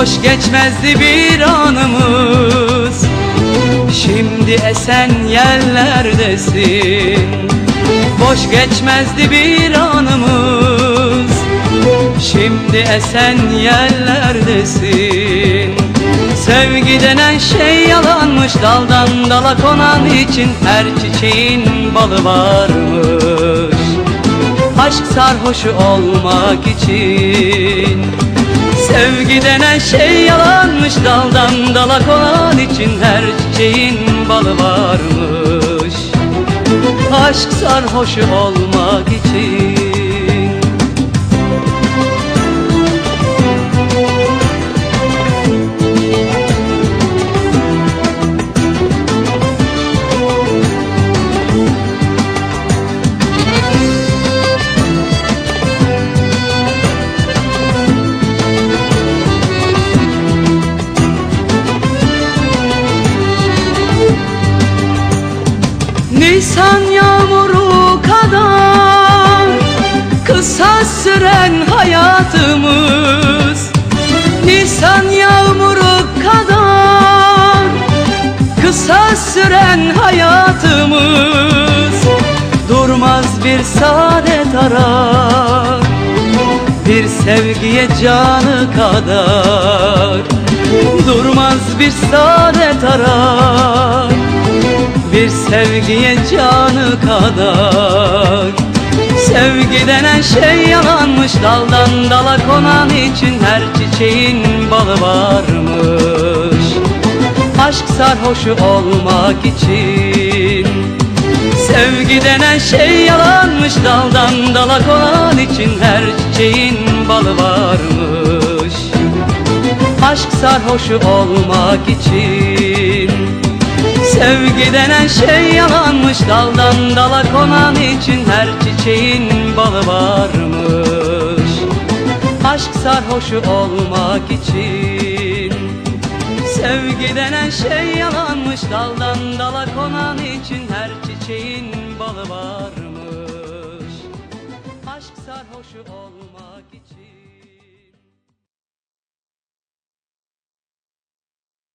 Boş geçmezdi bir anımız. Şimdi esen yerlerdesin. Boş geçmezdi bir anımız. Şimdi esen yerlerdesin. Sevgi denen şey yalanmış. Daldan dala konan için Her çiçeğin balı varmış. Aşk sarhoşu olmak için Sevgi denen şey yalanmış Daldan dala konan için Her çiçeğin balı varmış. Aşk sarhoşu olmak için Nisan yağmuru kadar Kısa süren hayatımız. Nisan yağmuru kadar Kısa süren hayatımız. Durmaz bir saadet arar Bir sevgiye canı kadar. Durmaz bir saadet arar bir sevgiye canı kadar. Sevgi denen şey yalanmış Daldan dala konan için Her çiçeğin balı varmış. Aşk sarhoşu olmak için. Sevgi denen şey yalanmış Daldan dala konan için Her çiçeğin balı varmış. Aşk sarhoşu olmak için Sevgi denen şey yalanmış Daldan dala konan için Her çiçeğin balı varmış. Aşk sarhoşu olmak için. Sevgi denen şey yalanmış Daldan dala konan için Her çiçeğin balı varmış. Aşk sarhoşu olmak için